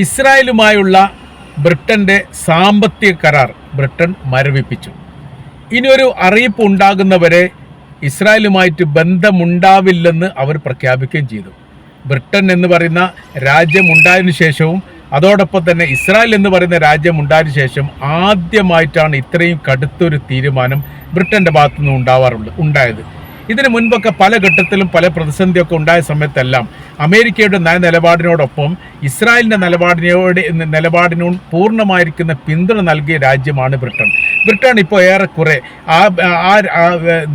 ഇസ്രായേലുമായുള്ള ബ്രിട്ടന്റെ സാമ്പത്തിക കരാർ ബ്രിട്ടൻ മരവിപ്പിച്ചു. ഇനിയൊരു അറിയിപ്പ് ഉണ്ടാകുന്നവരെ ഇസ്രായേലുമായിട്ട് ബന്ധമുണ്ടാവില്ലെന്ന് അവർ പ്രഖ്യാപിക്കുകയും ചെയ്തു. ബ്രിട്ടൻ എന്ന് പറയുന്ന രാജ്യം ഉണ്ടായതിനു ശേഷവും അതോടൊപ്പം തന്നെ ഇസ്രായേൽ എന്ന് പറയുന്ന രാജ്യം ഉണ്ടായതിനു ശേഷം ആദ്യമായിട്ടാണ് ഇത്രയും കടുത്തൊരു തീരുമാനം ബ്രിട്ടന്റെ ഭാഗത്തു നിന്ന് ഉണ്ടാവാറുള്ളത് ഉണ്ടായത്. ഇതിനു മുൻപൊക്കെ പല ഘട്ടത്തിലും പല പ്രതിസന്ധിയൊക്കെ ഉണ്ടായ സമയത്തെല്ലാം അമേരിക്കയുടെ നയ നിലപാടിനോടൊപ്പം ഇസ്രായേലിന്റെ നിലപാടിനോട് നിലപാടിനോട് പൂർണമായിരിക്കുന്ന പിന്തുണ നൽകിയ രാജ്യമാണ് ബ്രിട്ടൻ. ബ്രിട്ടൻ ഇപ്പോൾ ഏറെക്കുറെ ആ ആ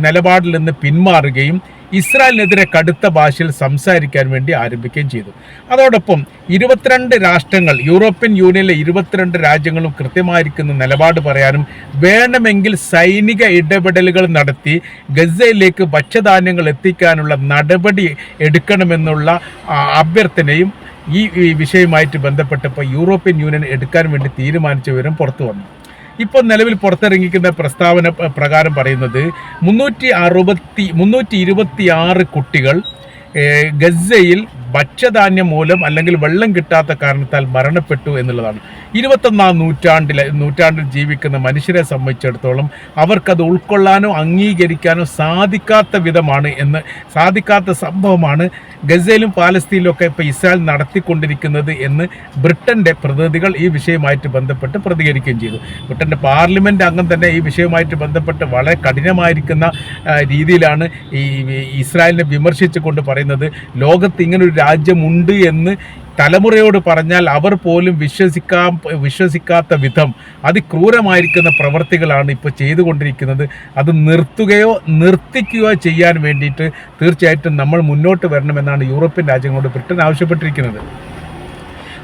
നിലപാടിൽ നിന്ന് പിന്മാറുകയും ഇസ്രായേലിനെതിരെ കടുത്ത ഭാഷയിൽ സംസാരിക്കാൻ വേണ്ടി ആരംഭിക്കുകയും ചെയ്തു. അതോടൊപ്പം ഇരുപത്തിരണ്ട് രാഷ്ട്രങ്ങൾ യൂറോപ്യൻ യൂണിയനിലെ ഇരുപത്തിരണ്ട് രാജ്യങ്ങളും കൃത്യമായിരിക്കുന്ന നിലപാട് പറയാനും വേണമെങ്കിൽ സൈനിക ഇടപെടലുകൾ നടത്തി ഗസയിലേക്ക് ഭക്ഷ്യധാന്യങ്ങൾ എത്തിക്കാനുള്ള നടപടി എടുക്കണമെന്നുള്ള അഭ്യർത്ഥനയും ഈ വിഷയവുമായിട്ട് ബന്ധപ്പെട്ടപ്പോൾ യൂറോപ്യൻ യൂണിയൻ എടുക്കാൻ വേണ്ടി തീരുമാനിച്ച വിവരം പുറത്തു വന്നു. ഇപ്പോൾ നിലവിൽ പുറത്തിറങ്ങിക്കുന്ന പ്രസ്താവന പ്രകാരം പറയുന്നത് മുന്നൂറ്റി അറുപത്തി മുന്നൂറ്റി ഇരുപത്തി ആറ് കുട്ടികൾ ഗസയിൽ ഭക്ഷ്യധാന്യം മൂലം അല്ലെങ്കിൽ വെള്ളം കിട്ടാത്ത കാരണത്താൽ മരണപ്പെട്ടു എന്നുള്ളതാണ്. ഇരുപത്തൊന്നാം നൂറ്റാണ്ടിലെ നൂറ്റാണ്ടിൽ ജീവിക്കുന്ന മനുഷ്യരെ സംബന്ധിച്ചിടത്തോളം അവർക്കത് ഉൾക്കൊള്ളാനോ അംഗീകരിക്കാനോ സാധിക്കാത്ത വിധമാണ് എന്ന് സാധിക്കാത്ത സംഭവമാണ് ഗസയിലും പാലസ്തീനിലും ഒക്കെ ഇപ്പോൾ ഇസ്രായേൽ നടത്തിക്കൊണ്ടിരിക്കുന്നത് എന്ന് ബ്രിട്ടന്റെ പ്രതിനിധികൾ ഈ വിഷയവുമായിട്ട് ബന്ധപ്പെട്ട് പ്രതികരിക്കുകയും ചെയ്തു. ബ്രിട്ടന്റെ പാർലമെന്റ് അംഗം തന്നെ ഈ വിഷയവുമായിട്ട് ബന്ധപ്പെട്ട് വളരെ കഠിനമായിരിക്കുന്ന രീതിയിലാണ് ഈ ഇസ്രായേലിനെ വിമർശിച്ചുകൊണ്ട് പറയുന്നത്. ലോകത്ത് ഇങ്ങനൊരു രാജ്യമുണ്ട് എന്ന് തലമുറയോട് പറഞ്ഞാൽ അവർ പോലും വിശ്വസിക്കാൻ വിശ്വസിക്കാത്ത വിധം അതിക്രൂരമായിരിക്കുന്ന പ്രവർത്തികളാണ് ഇപ്പോൾ ചെയ്തുകൊണ്ടിരിക്കുന്നത്. അത് നിർത്തുകയോ നിർത്തിക്കുകയോ ചെയ്യാൻ വേണ്ടിയിട്ട് തീർച്ചയായിട്ടും നമ്മൾ മുന്നോട്ട് വരണമെന്നാണ് യൂറോപ്യൻ രാജ്യങ്ങളോട് ബ്രിട്ടൻ ആവശ്യപ്പെട്ടിരിക്കുന്നത്.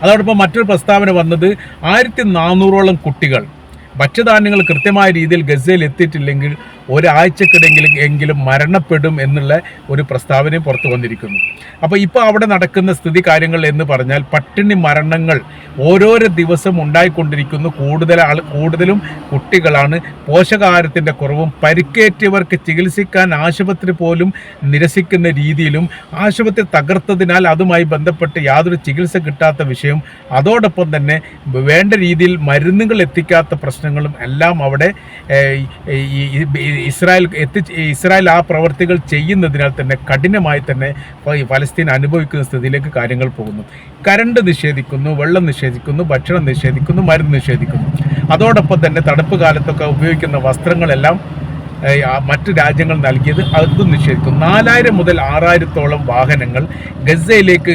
അതോടൊപ്പം മറ്റൊരു പ്രസ്താവന വന്നത് ആയിരത്തി നാനൂറോളം കുട്ടികൾ ഭക്ഷ്യധാന്യങ്ങൾ കൃത്യമായ രീതിയിൽ ഗസയിൽ എത്തിയിട്ടില്ലെങ്കിൽ ഒരാഴ്ചക്കിടെങ്കിലും എങ്കിലും മരണപ്പെടും എന്നുള്ള ഒരു പ്രസ്താവനയും പുറത്തു വന്നിരിക്കുന്നു. അപ്പോൾ ഇപ്പോൾ അവിടെ നടക്കുന്ന സ്ഥിതി കാര്യങ്ങൾ എന്ന് പറഞ്ഞാൽ പട്ടിണി മരണങ്ങൾ ഓരോരോ ദിവസം ഉണ്ടായിക്കൊണ്ടിരിക്കുന്നു. കൂടുതൽ ആൾ കൂടുതലും കുട്ടികളാണ്. പോഷകാഹാരത്തിന്റെ കുറവും പരിക്കേറ്റവർക്ക് ചികിത്സിക്കാൻ ആശുപത്രി പോലും നിരസിക്കുന്ന രീതിയിലും ആശുപത്രി തകർത്തതിനാൽ അതുമായി ബന്ധപ്പെട്ട് യാതൊരു ചികിത്സ കിട്ടാത്ത വിഷയം. അതോടൊപ്പം തന്നെ വേണ്ട രീതിയിൽ മരുന്നുകൾ എത്തിക്കാത്ത പ്രശ്നങ്ങളും എല്ലാം അവിടെ ഈ ഇസ്രായേൽ എത്തി ഇസ്രായേൽ ആ പ്രവർത്തികൾ ചെയ്യുന്നതിനാൽ തന്നെ കഠിനമായി തന്നെ ഫലസ്തീൻ അനുഭവിക്കുന്ന സ്ഥിതിയിലേക്ക് കാര്യങ്ങൾ പോകുന്നു. കരണ്ട് നിഷേധിക്കുന്നു വെള്ളം നിഷേധിക്കുന്നു ഭക്ഷണം നിഷേധിക്കുന്നു മരുന്ന് നിഷേധിക്കുന്നു. അതോടൊപ്പം തന്നെ തണുപ്പ് കാലത്തൊക്കെ ഉപയോഗിക്കുന്ന വസ്ത്രങ്ങളെല്ലാം മറ്റ് രാജ്യങ്ങൾ നൽകിയത് അതും നിഷേധിക്കും നാലായിരം മുതൽ ആറായിരത്തോളം വാഹനങ്ങൾ ഗസയിലേക്ക്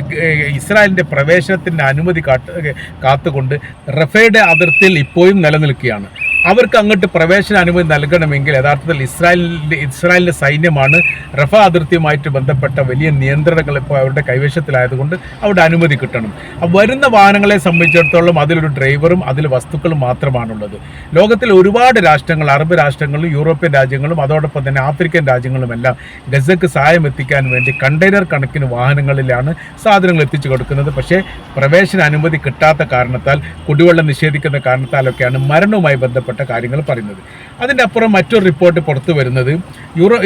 ഇസ്രായേലിന്റെ പ്രവേശനത്തിന്റെ അനുമതി കാട്ട് കാത്തുകൊണ്ട് റഫേയുടെ അതിർത്തിയിൽ ഇപ്പോഴും നിലനിൽക്കുകയാണ്. അവർക്ക് അങ്ങോട്ട് പ്രവേശന അനുമതി നൽകണമെങ്കിൽ യഥാർത്ഥത്തിൽ ഇസ്രായേലിന്റെ ഇസ്രായേലിന്റെ സൈന്യമാണ് റഫ അതിർത്തിയുമായിട്ട് ബന്ധപ്പെട്ട വലിയ നിയന്ത്രണങ്ങൾ ഇപ്പോൾ അവരുടെ കൈവശത്തിലായതുകൊണ്ട് അവിടെ അനുമതി കിട്ടണം. വരുന്ന വാഹനങ്ങളെ സംബന്ധിച്ചിടത്തോളം അതിലൊരു ഡ്രൈവറും അതിൽ വസ്തുക്കളും മാത്രമാണുള്ളത്. ലോകത്തിൽ ഒരുപാട് രാഷ്ട്രങ്ങൾ അറബ് രാഷ്ട്രങ്ങളും യൂറോപ്യൻ രാജ്യങ്ങളും അതോടൊപ്പം തന്നെ ആഫ്രിക്കൻ രാജ്യങ്ങളുമെല്ലാം ഗസക്ക് സഹായം എത്തിക്കാൻ വേണ്ടി കണ്ടെയ്നർ കണക്കിന് വാഹനങ്ങളിലാണ് സാധനങ്ങൾ എത്തിച്ചു കൊടുക്കുന്നത്. പക്ഷേ പ്രവേശന അനുമതി കിട്ടാത്ത കാരണത്താൽ കുടിവെള്ളം നിഷേധിക്കുന്ന കാരണത്താലൊക്കെയാണ് മരണവുമായി ബന്ധപ്പെട്ട കാര്യങ്ങൾ പറയുന്നത്. അതിന്റെ അപ്പുറം മറ്റൊരു റിപ്പോർട്ട് പുറത്തു വരുന്നത്. യൂറോ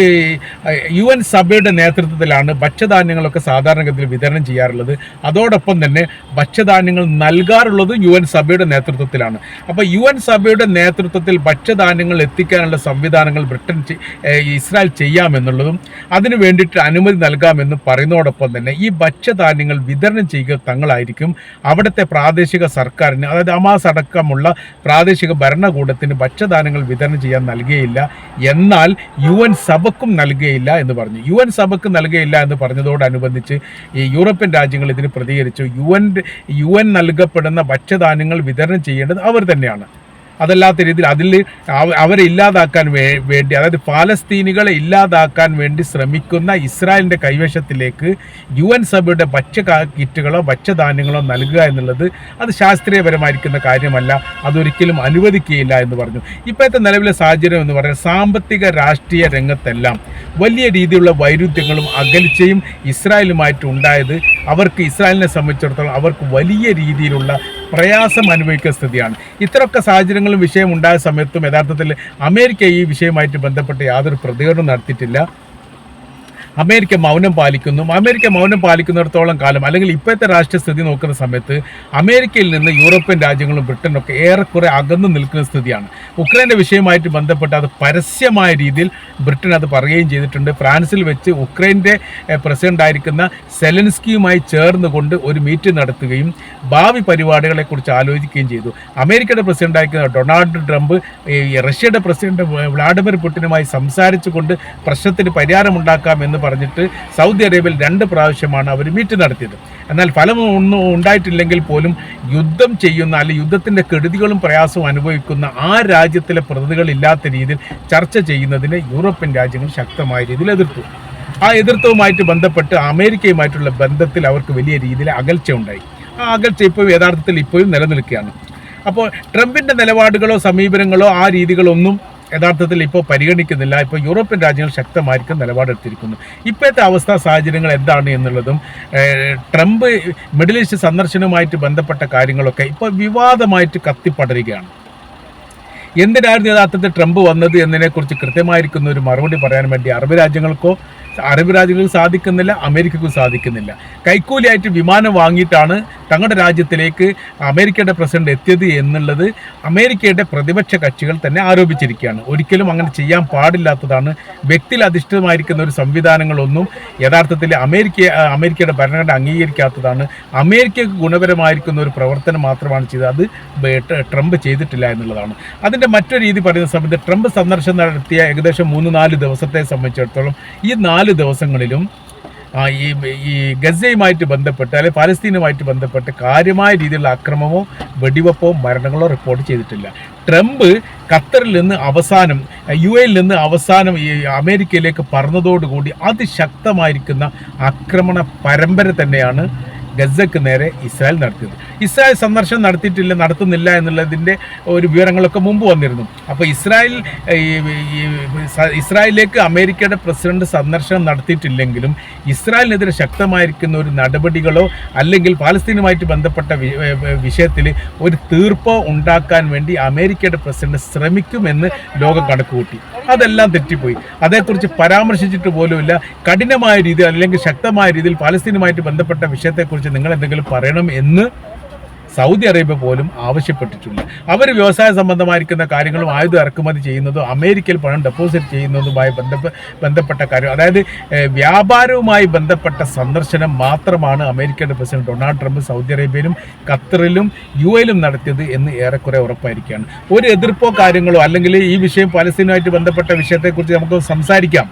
യു എൻ സഭയുടെ നേതൃത്വത്തിലാണ് ഭക്ഷ്യധാന്യങ്ങളൊക്കെ സാധാരണഗതിയിൽ വിതരണം ചെയ്യാറുള്ളത്. അതോടൊപ്പം തന്നെ ഭക്ഷ്യധാന്യങ്ങൾ നൽകാറുള്ളത് യു എൻ സഭയുടെ നേതൃത്വത്തിലാണ്. അപ്പോൾ യു എൻ സഭയുടെ നേതൃത്വത്തിൽ ഭക്ഷ്യധാന്യങ്ങൾ എത്തിക്കാനുള്ള സംവിധാനങ്ങൾ ബ്രിട്ടൻ ഇസ്രായേൽ ചെയ്യാമെന്നുള്ളതും അതിനു വേണ്ടിയിട്ട് അനുമതി നൽകാമെന്നും പറയുന്നതോടൊപ്പം തന്നെ ഈ ഭക്ഷ്യധാന്യങ്ങൾ വിതരണം ചെയ്യുക തങ്ങളായിരിക്കും അവിടുത്തെ പ്രാദേശിക സർക്കാരിന് അതായത് അമാസ് അടക്കമുള്ള പ്രാദേശിക ഭരണകൂടത്തിന് ഭക്ഷ്യധാന്യങ്ങൾ വിതരണം ചെയ്യാൻ നൽകുകയില്ല എന്നാൽ യു എൻ സഭക്കും നൽകുകയില്ല എന്ന് പറഞ്ഞു. യു എൻ സഭക്ക് നൽകുകയില്ല എന്ന് പറഞ്ഞതോടനുബന്ധിച്ച് ഈ യൂറോപ്യൻ രാജ്യങ്ങൾ ഇതിന് പ്രതികരിച്ചു. യു എൻ യു എൻ നൽകപ്പെടുന്ന ഭക്ഷ്യധാന്യങ്ങൾ വിതരണം ചെയ്യേണ്ടത് അവർ തന്നെയാണ്. അതല്ലാത്ത രീതിയിൽ അതിൽ അവരെ ഇല്ലാതാക്കാൻ വേണ്ടി അതായത് പാലസ്തീനികളെ ഇല്ലാതാക്കാൻ വേണ്ടി ശ്രമിക്കുന്ന ഇസ്രായേലിന്റെ കൈവശത്തിലേക്ക് യു എൻ സഭയുടെ ഭക്ഷ്യ കിറ്റുകളോ ഭക്ഷ്യധാന്യങ്ങളോ നൽകുക എന്നുള്ളത് അത് ശാസ്ത്രീയപരമായിരിക്കുന്ന കാര്യമല്ല. അതൊരിക്കലും അനുവദിക്കുകയില്ല എന്ന് പറഞ്ഞു. ഇപ്പോഴത്തെ നിലവിലെ സാഹചര്യം എന്ന് പറഞ്ഞാൽ സാമ്പത്തിക രാഷ്ട്രീയ രംഗത്തെല്ലാം വലിയ രീതിയിലുള്ള വൈരുദ്ധ്യങ്ങളും അകൽച്ചയും ഇസ്രായേലുമായിട്ട് ഉണ്ടായത് അവർക്ക് ഇസ്രായേലിനെ സംബന്ധിച്ചിടത്തോളം അവർക്ക് വലിയ രീതിയിലുള്ള പ്രയാസം അനുഭവിക്കുന്ന സ്ഥിതിയാണ്. ഇത്തരമൊക്കെ സാഹചര്യങ്ങളും വിഷയം ഉണ്ടായ സമയത്തും യഥാർത്ഥത്തിൽ അമേരിക്ക ഈ വിഷയവുമായിട്ട് ബന്ധപ്പെട്ട് യാതൊരു പ്രതികരണം നടത്തിയിട്ടില്ല. അമേരിക്ക മൗനം പാലിക്കുന്നു. അമേരിക്ക മൗനം പാലിക്കുന്നിടത്തോളം കാലം അല്ലെങ്കിൽ ഇപ്പോഴത്തെ രാഷ്ട്രീയ സ്ഥിതി നോക്കുന്ന സമയത്ത് അമേരിക്കയിൽ നിന്ന് യൂറോപ്യൻ രാജ്യങ്ങളും ബ്രിട്ടനും ഒക്കെ ഏറെക്കുറെ അകന്നു നിൽക്കുന്ന സ്ഥിതിയാണ്. ഉക്രൈന്റെ വിഷയമായിട്ട് ബന്ധപ്പെട്ട് അത് പരസ്യമായ രീതിയിൽ ബ്രിട്ടൻ അത് പറയുകയും ചെയ്തിട്ടുണ്ട്. ഫ്രാൻസിൽ വെച്ച് ഉക്രൈന്റെ പ്രസിഡന്റ് ആയിരിക്കുന്ന സെലൻസ്കിയുമായി ചേർന്നുകൊണ്ട് ഒരു മീറ്റിംഗ് നടത്തുകയും ഭാവി പരിപാടികളെക്കുറിച്ച് ആലോചിക്കുകയും ചെയ്തു. അമേരിക്കയുടെ പ്രസിഡന്റ് ആയിരിക്കുന്ന ഡൊണാൾഡ് ട്രംപ് റഷ്യയുടെ പ്രസിഡന്റ് വ്ളാഡിമിർ പുടിനുമായി സംസാരിച്ചുകൊണ്ട് പ്രശ്നത്തിന് പരിഹാരമുണ്ടാക്കാം എന്ന് പറഞ്ഞിട്ട് സൗദി അറേബ്യയിൽ രണ്ട് പ്രാവശ്യമാണ് അവർ മീറ്റ് നടത്തിയത്. എന്നാൽ ഫലം ഒന്നും ഉണ്ടായിട്ടില്ലെങ്കിൽ പോലും യുദ്ധം ചെയ്യുന്ന അല്ലെങ്കിൽ യുദ്ധത്തിന്റെ കെടുതികളും പ്രയാസവും അനുഭവിക്കുന്ന ആ രാജ്യത്തിലെ പ്രതിനിധികളില്ലാത്ത രീതിയിൽ ചർച്ച ചെയ്യുന്നതിനെ യൂറോപ്യൻ രാജ്യങ്ങൾ ശക്തമായ രീതിയിൽ എതിർത്തു. ആ എതിർത്തവുമായിട്ട് ബന്ധപ്പെട്ട് അമേരിക്കയുമായിട്ടുള്ള ബന്ധത്തിൽ അവർക്ക് വലിയ രീതിയിൽ അകൽച്ച ഉണ്ടായി. ആ അകൽച്ച ഇപ്പോൾ യഥാർത്ഥത്തിൽ ഇപ്പോഴും നിലനിൽക്കുകയാണ്. അപ്പോൾ ട്രംപിന്റെ നിലപാടുകളോ സമീപനങ്ങളോ ആ രീതികളൊന്നും യഥാർത്ഥത്തിൽ ഇപ്പോൾ പരിഗണിക്കുന്നില്ല. ഇപ്പോൾ യൂറോപ്യൻ രാജ്യങ്ങൾ ശക്തമായിരിക്കും നിലപാടെടുത്തിരിക്കുന്നു. ഇപ്പോഴത്തെ അവസ്ഥ സാഹചര്യങ്ങൾ എന്താണ് എന്നുള്ളതും ട്രംപ് മിഡിൽ ഈസ്റ്റ് സന്ദർശനവുമായിട്ട് ബന്ധപ്പെട്ട കാര്യങ്ങളൊക്കെ ഇപ്പോൾ വിവാദമായിട്ട് കത്തിപ്പടരുകയാണ്. എന്തിനായിരുന്നു യഥാർത്ഥത്തിൽ ട്രംപ് വന്നത് എന്നതിനെക്കുറിച്ച് കൃത്യമായിരിക്കുന്ന ഒരു മറുപടി പറയാൻ വേണ്ടി അറബ് രാജ്യങ്ങൾക്കോ അറബ് രാജ്യങ്ങൾക്ക് സാധിക്കുന്നില്ല അമേരിക്കക്കും സാധിക്കുന്നില്ല. കൈക്കൂലിയായിട്ട് വിമാനം വാങ്ങിയിട്ടാണ് തങ്ങളുടെ രാജ്യത്തിലേക്ക് അമേരിക്കയുടെ പ്രസിഡന്റ് എത്തിയത് എന്നുള്ളത് അമേരിക്കയുടെ പ്രതിപക്ഷ കക്ഷികൾ തന്നെ ആരോപിച്ചിരിക്കുകയാണ്. ഒരിക്കലും അങ്ങനെ ചെയ്യാൻ പാടില്ലാത്തതാണ് വ്യക്തിയിൽ അധിഷ്ഠിതമായിരിക്കുന്ന ഒരു സംവിധാനങ്ങളൊന്നും യഥാർത്ഥത്തിൽ അമേരിക്ക അമേരിക്കയുടെ ഭരണഘടന അംഗീകരിക്കാത്തതാണ്. അമേരിക്കക്ക് ഗുണപരമായിരിക്കുന്ന ഒരു പ്രവർത്തനം മാത്രമാണ് ചെയ്തത്. അത് ട്രംപ് ചെയ്തിട്ടില്ല എന്നുള്ളതാണ്. അതിന്റെ മറ്റൊരു രീതി പറയുന്ന സമയത്ത് ട്രംപ് സന്ദർശനം നടത്തിയ ഏകദേശം മൂന്ന് നാല് ദിവസത്തെ സംബന്ധിച്ചിടത്തോളം ഈ നാല് ദിവസങ്ങളിലും ഈ ഈ ഗസയുമായിട്ട് ബന്ധപ്പെട്ട് അല്ലെങ്കിൽ പാലസ്തീനുമായിട്ട് ബന്ധപ്പെട്ട് കാര്യമായ രീതിയിലുള്ള അക്രമമോ വെടിവെപ്പോ മരണങ്ങളോ റിപ്പോർട്ട് ചെയ്തിട്ടില്ല. ട്രംപ് ഖത്തറിൽ നിന്ന് അവസാനം യു എയിൽ നിന്ന് അവസാനം ഈ അമേരിക്കയിലേക്ക് പറന്നതോടുകൂടി അതിശക്തമായിരിക്കുന്ന ആക്രമണ പരമ്പര തന്നെയാണ് ഗസക്ക് നേരെ ഇസ്രായേൽ നടത്തിയത്. ഇസ്രായേൽ സന്ദർശനം നടത്തിയിട്ടില്ല നടത്തുന്നില്ല എന്നുള്ളതിന്റെ ഒരു വിവരങ്ങളൊക്കെ മുമ്പ് വന്നിരുന്നു. അപ്പോൾ ഇസ്രായേൽ ഇസ്രായേലിലേക്ക് അമേരിക്കയുടെ പ്രസിഡന്റ് സന്ദർശനം നടത്തിയിട്ടില്ലെങ്കിലും ഇസ്രായേലിനെതിരെ ശക്തമായിരിക്കുന്ന ഒരു നടപടികളോ അല്ലെങ്കിൽ പാലസ്തീനുമായിട്ട് ബന്ധപ്പെട്ട വിഷയത്തിൽ ഒരു തീർപ്പോ ഉണ്ടാക്കാൻ വേണ്ടി അമേരിക്കയുടെ പ്രസിഡന്റ് ശ്രമിക്കുമെന്ന് ലോകം കണക്കുകൂട്ടി. അതെല്ലാം തെറ്റിപ്പോയി. അതേക്കുറിച്ച് പരാമർശിച്ചിട്ട് പോലുമില്ല. കഠിനമായ രീതിയിൽ അല്ലെങ്കിൽ ശക്തമായ രീതിയിൽ പാലസ്തീനുമായിട്ട് ബന്ധപ്പെട്ട വിഷയത്തെക്കുറിച്ച് നിങ്ങൾ എന്തെങ്കിലും പറയണം എന്ന് സൗദി അറേബ്യ പോലും ആവശ്യപ്പെട്ടിട്ടുണ്ട് അവർ വ്യവസായ സംബന്ധമായിരിക്കുന്ന കാര്യങ്ങളും ആയുധം ഇറക്കുമതി ചെയ്യുന്നതും അമേരിക്കയിൽ പണം ഡെപ്പോസിറ്റ് ചെയ്യുന്നതുമായി ബന്ധപ്പെ ബന്ധപ്പെട്ട കാര്യം അതായത് വ്യാപാരവുമായി ബന്ധപ്പെട്ട സന്ദർശനം മാത്രമാണ് അമേരിക്കയുടെ പ്രസിഡന്റ് ഡൊണാൾഡ് ട്രംപ് സൗദി അറേബ്യയിലും ഖത്തറിലും യു എയിലും നടത്തിയത് എന്ന് ഏറെക്കുറെ ഉറപ്പായിരിക്കുകയാണ്. ഒരു എതിർപ്പോ കാര്യങ്ങളോ അല്ലെങ്കിൽ ഈ വിഷയം പലസ്തീനുമായിട്ട് ബന്ധപ്പെട്ട വിഷയത്തെക്കുറിച്ച് നമുക്ക് സംസാരിക്കാം.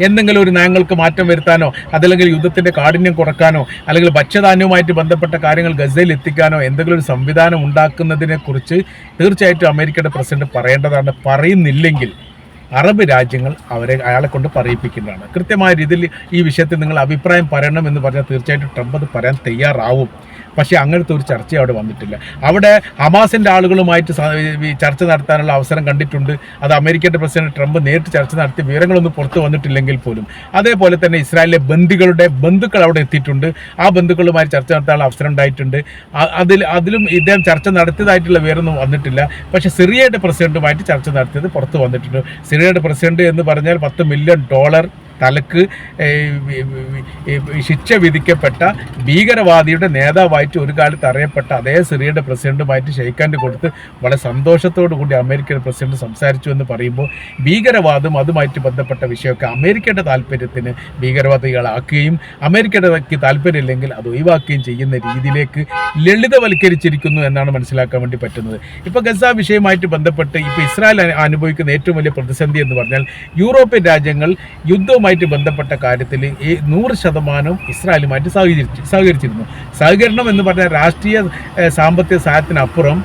എന്തെങ്കിലും ഒരു നയങ്ങൾക്ക് മാറ്റം വരുത്താനോ അതല്ലെങ്കിൽ യുദ്ധത്തിന്റെ കാഠിന്യം കുറക്കാനോ അല്ലെങ്കിൽ ഭക്ഷ്യധാന്യവുമായിട്ട് ബന്ധപ്പെട്ട കാര്യങ്ങൾ ഗസയിൽ എത്തിക്കാനോ എന്തെങ്കിലും ഒരു സംവിധാനം ഉണ്ടാക്കുന്നതിനെക്കുറിച്ച് തീർച്ചയായിട്ടും അമേരിക്കയുടെ പ്രസിഡന്റ് പറയേണ്ടതാണ്. പറയുന്നില്ലെങ്കിൽ അറബ് രാജ്യങ്ങൾ അവരെ അയാളെ കൊണ്ട് പറയിപ്പിക്കുന്നതാണ്. കൃത്യമായ രീതിയിൽ ഈ വിഷയത്തിൽ നിങ്ങൾ അഭിപ്രായം പറയണം എന്ന് പറഞ്ഞാൽ തീർച്ചയായിട്ടും ട്രംപ് അത് പറയാൻ തയ്യാറാവും. പക്ഷേ അങ്ങനത്തെ ഒരു ചർച്ച അവിടെ വന്നിട്ടില്ല. അവിടെ ഹമാസിന്റെ ആളുകളുമായിട്ട് ചർച്ച നടത്താനുള്ള അവസരം കണ്ടിട്ടുണ്ട്. അത് അമേരിക്കയുടെ പ്രസിഡന്റ് ട്രംപ് നേരിട്ട് ചർച്ച നടത്തി വിവരങ്ങളൊന്നും പുറത്തു വന്നിട്ടില്ലെങ്കിൽ പോലും. അതേപോലെ തന്നെ ഇസ്രായേലിലെ ബന്ധുക്കളുടെ ബന്ധുക്കൾ അവിടെ എത്തിയിട്ടുണ്ട്. ആ ബന്ധുക്കളുമായി ചർച്ച നടത്താനുള്ള അവസരം ഉണ്ടായിട്ടുണ്ട്. അതിൽ അതിലും ഇദ്ദേഹം ചർച്ച നടത്തിയതായിട്ടുള്ള വിവരമൊന്നും വന്നിട്ടില്ല. പക്ഷേ സിറിയയുടെ പ്രസിഡന്റുമായിട്ട് ചർച്ച നടത്തിയത് പുറത്ത് വന്നിട്ടുണ്ട്. സിറിയയുടെ പ്രസിഡന്റ് എന്ന് പറഞ്ഞാൽ പത്ത് മില്യൺ ഡോളർ തലക്ക് ശിക്ഷ വിധിക്കപ്പെട്ട ഭീകരവാദിയുടെ നേതാവായിട്ട് ഒരു കാലത്ത് അറിയപ്പെട്ട അതേ സിറിയയുടെ പ്രസിഡന്റുമായിട്ട് ഷെയ്ഖാന്റെ കൊടുത്ത് വളരെ സന്തോഷത്തോടു കൂടി അമേരിക്കൻ പ്രസിഡന്റ് സംസാരിച്ചു എന്ന് പറയുമ്പോൾ ഭീകരവാദം അതുമായിട്ട് ബന്ധപ്പെട്ട വിഷയമൊക്കെ അമേരിക്കയുടെ താല്പര്യത്തിന് ഭീകരവാദികളാക്കുകയും അമേരിക്കയുടെ താല്പര്യമില്ലെങ്കിൽ അത് ഒഴിവാക്കുകയും ചെയ്യുന്ന രീതിയിലേക്ക് ലളിതവൽക്കരിച്ചിരിക്കുന്നു എന്നാണ് മനസ്സിലാക്കാൻ വേണ്ടി പറ്റുന്നത്. ഇപ്പോൾ ഗസ വിഷയമായിട്ട് ബന്ധപ്പെട്ട് ഇപ്പോൾ ഇസ്രായേൽ അനുഭവിക്കുന്ന ഏറ്റവും വലിയ പ്രതിസന്ധി എന്ന് പറഞ്ഞാൽ യൂറോപ്യൻ രാജ്യങ്ങൾ യുദ്ധവുമായിട്ട് ബന്ധപ്പെട്ട കാര്യത്തിൽ ഈ നൂറ് ശതമാനവും ഇസ്രായേലുമായിട്ട് സഹകരിച്ചു സഹകരിച്ചിരുന്നു. സഹകരണം എന്ന് പറഞ്ഞാൽ രാഷ്ട്രീയ സാമ്പത്തിക സഹായത്തിനപ്പുറം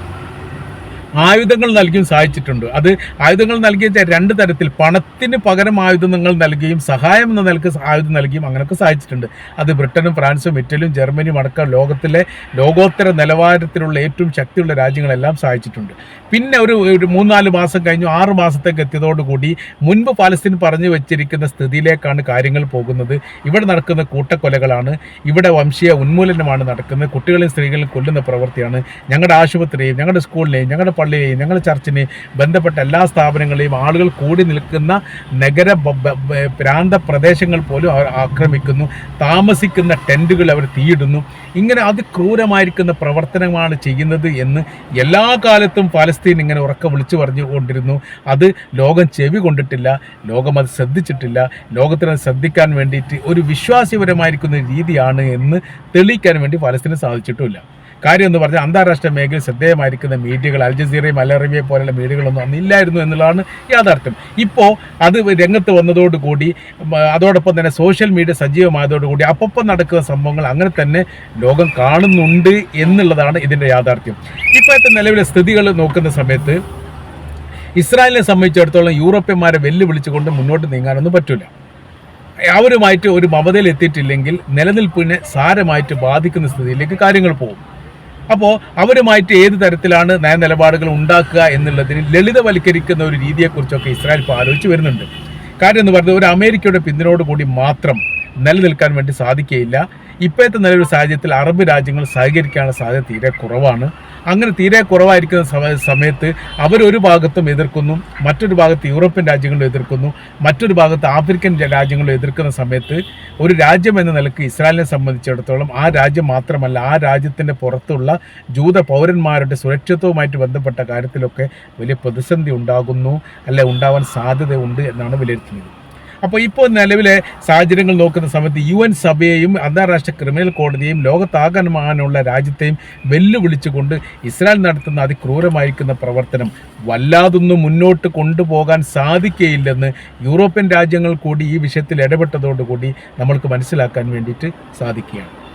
ആയുധങ്ങൾ നൽകിയും സഹായിച്ചിട്ടുണ്ട്. അത് ആയുധങ്ങൾ നൽകിയ രണ്ട് തരത്തിൽ പണത്തിന് പകരം ആയുധങ്ങൾ നൽകുകയും സഹായം എന്ന നിലയ്ക്ക് ആയുധം നൽകിയും അങ്ങനെയൊക്കെ സഹായിച്ചിട്ടുണ്ട്. അത് ബ്രിട്ടനും ഫ്രാൻസും ഇറ്റലിയും ജർമ്മനിയും അടക്കം ലോകത്തിലെ ലോകോത്തര നിലവാരത്തിലുള്ള ഏറ്റവും ശക്തിയുള്ള രാജ്യങ്ങളെല്ലാം സഹായിച്ചിട്ടുണ്ട്. പിന്നെ ഒരു ഒരു മൂന്നാൽ മാസം കഴിഞ്ഞു. ആറ് മാസത്തേക്ക് എത്തിയതോടുകൂടി മുൻപ് പാലസ്തീൻ പറഞ്ഞു വെച്ചിരിക്കുന്ന സ്ഥിതിയിലേക്കാണ് കാര്യങ്ങൾ പോകുന്നത്. ഇവിടെ നടക്കുന്ന കൂട്ടക്കൊലകളാണ്. ഇവിടെ വംശീയ ഉന്മൂലനമാണ് നടക്കുന്നത്. കുട്ടികളെയും സ്ത്രീകളെയും കൊല്ലുന്ന പ്രവൃത്തിയാണ് ഞങ്ങളുടെ ആശുപത്രിയെയും ഞങ്ങളുടെ സ്കൂളിനെയും ഞങ്ങളുടെ പള്ളിയെയും ഞങ്ങളുടെ ചർച്ചിനെയും ബന്ധപ്പെട്ട എല്ലാ സ്ഥാപനങ്ങളെയും ആളുകൾ കൂടി നിൽക്കുന്ന നഗര പ്രാന്ത പ്രദേശങ്ങൾ പോലും അവർ ആക്രമിക്കുന്നു. താമസിക്കുന്ന ടെന്റുകൾ അവർ തീയിടുന്നു. ഇങ്ങനെ അതിക്രൂരമായിരിക്കുന്ന പ്രവർത്തനമാണ് ചെയ്യുന്നത് എന്ന് എല്ലാ കാലത്തും പാലസ്തീൻ ഇങ്ങനെ ഉറക്കം വിളിച്ചു പറഞ്ഞുകൊണ്ടിരുന്നു. അത് ലോകം ചെവി കൊണ്ടിട്ടില്ല ലോകം അത് ശ്രദ്ധിച്ചിട്ടില്ല ലോകത്തിന് അത് ശ്രദ്ധിക്കാൻ വേണ്ടിയിട്ട് ഒരു വിശ്വാസപരമായിരിക്കുന്ന രീതിയാണ് എന്ന് തെളിയിക്കാൻ വേണ്ടി പാലസ്തീന് സാധിച്ചിട്ടുമില്ല. കാര്യം എന്ന് പറഞ്ഞാൽ അന്താരാഷ്ട്ര മേഖലയിൽ ശ്രദ്ധേയമായിരിക്കുന്ന മീഡിയകൾ അൽ ജസീറയും അൽ പോലുള്ള മീഡിയകളൊന്നും അന്ന് ഇല്ലായിരുന്നു എന്നുള്ളതാണ് യാഥാർത്ഥ്യം. ഇപ്പോൾ അത് രംഗത്ത് വന്നതോടുകൂടി അതോടൊപ്പം തന്നെ സോഷ്യൽ മീഡിയ സജീവമായതോടുകൂടി അപ്പം നടക്കുന്ന സംഭവങ്ങൾ അങ്ങനെ തന്നെ ലോകം കാണുന്നുണ്ട് എന്നുള്ളതാണ് ഇതിന്റെ യാഥാർത്ഥ്യം. ഇപ്പോഴത്തെ നിലവിലെ സ്ഥിതികൾ നോക്കുന്ന സമയത്ത് ഇസ്രായേലിനെ സംബന്ധിച്ചിടത്തോളം യൂറോപ്യന്മാരെ വെല്ലുവിളിച്ചുകൊണ്ട് മുന്നോട്ട് നീങ്ങാനൊന്നും പറ്റില്ല അവരുമായിട്ട് ഒരു മമതയിൽ എത്തിയിട്ടില്ലെങ്കിൽ നിലനിൽപ്പിനെ സാരമായിട്ട് ബാധിക്കുന്ന സ്ഥിതിയിലേക്ക് കാര്യങ്ങൾ പോകും. അപ്പോൾ അവരുമായിട്ട് ഏത് തരത്തിലാണ് നയനിലപാടുകൾ ഉണ്ടാക്കുക എന്നുള്ളതിന് ലളിതവൽക്കരിക്കുന്ന ഒരു രീതിയെക്കുറിച്ചൊക്കെ ഇസ്രായേൽ ഇപ്പോൾ ആലോചിച്ച് വരുന്നുണ്ട്. കാര്യം എന്ന് പറയുന്നത് ഒരു അമേരിക്കയുടെ പിന്തുണയോടുകൂടി മാത്രം നിലനിൽക്കാൻ വേണ്ടി സാധിക്കുകയില്ല. ഇപ്പോഴത്തെ നിലവിലെ സാഹചര്യത്തിൽ അറബ് രാജ്യങ്ങൾ സഹകരിക്കാനുള്ള സാധ്യത തീരെ കുറവാണ്. അങ്ങനെ തീരെ കുറവായിരിക്കുന്ന സമ- സമയത്ത് അവരൊരു ഭാഗത്തും എതിർക്കുന്നു മറ്റൊരു ഭാഗത്ത് യൂറോപ്യൻ രാജ്യങ്ങളും എതിർക്കുന്നു മറ്റൊരു ഭാഗത്ത് ആഫ്രിക്കൻ രാജ്യങ്ങളും എതിർക്കുന്ന സമയത്ത് ഒരു രാജ്യം എന്ന നിലയ്ക്ക് ഇസ്രായേലിനെ സംബന്ധിച്ചിടത്തോളം ആ രാജ്യം മാത്രമല്ല ആ രാജ്യത്തിന്റെ പുറത്തുള്ള ജൂത പൗരന്മാരുടെ സുരക്ഷിതവുമായിട്ട് ബന്ധപ്പെട്ട കാര്യത്തിലൊക്കെ വലിയ പ്രതിസന്ധി ഉണ്ടാകുന്നു അല്ലെ ഉണ്ടാവാൻ സാധ്യതയുണ്ട് എന്നാണ് വിലയിരുത്തുന്നത്. അപ്പോൾ ഇപ്പോൾ നിലവിലെ സാഹചര്യങ്ങൾ നോക്കുന്ന സമയത്ത് യു എൻ സഭയെയും അന്താരാഷ്ട്ര ക്രിമിനൽ കോടതിയെയും ലോകത്താകമാനുള്ള രാജ്യത്തെയും വെല്ലുവിളിച്ചുകൊണ്ട് ഇസ്രായേൽ നടത്തുന്ന അതിക്രൂരമായിരിക്കുന്ന പ്രവർത്തനം വല്ലാതൊന്നും മുന്നോട്ട് കൊണ്ടുപോകാൻ സാധിക്കുകയില്ലെന്ന് യൂറോപ്യൻ രാജ്യങ്ങൾ കൂടി ഈ വിഷയത്തിൽ ഇടപെട്ടതോടുകൂടി നമ്മൾക്ക് മനസ്സിലാക്കാൻ വേണ്ടിയിട്ട് സാധിക്കുകയാണ്.